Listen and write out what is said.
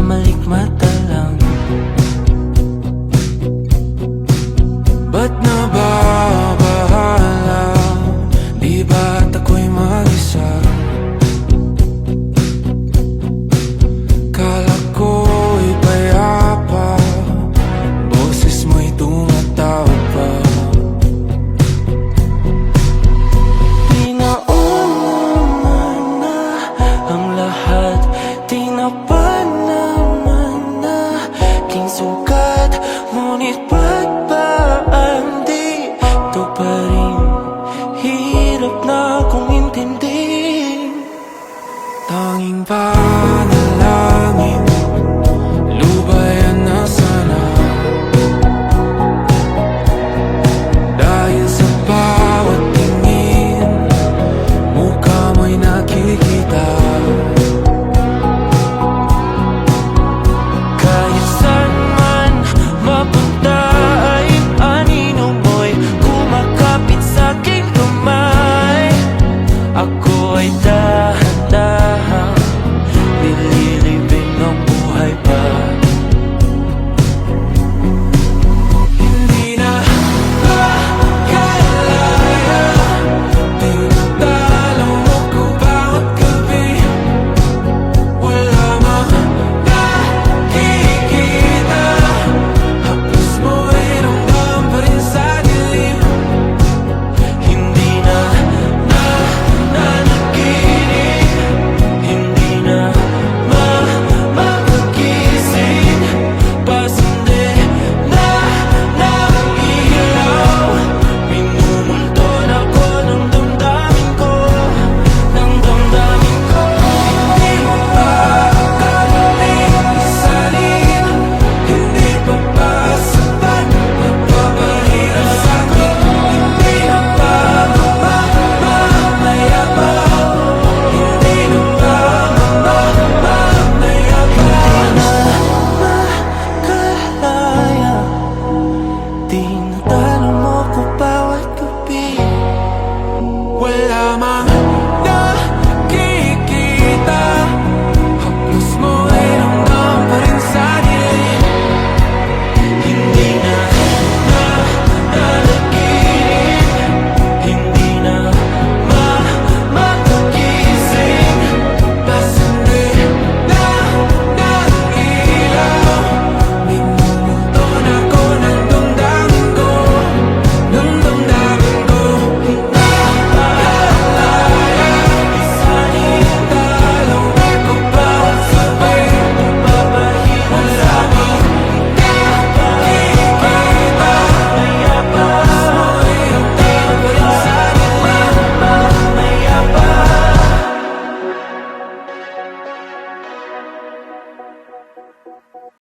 pamalikmata sugat Ngunit ba't ba ang di Ito pa rin Hirap na kong intindi. Tanging ba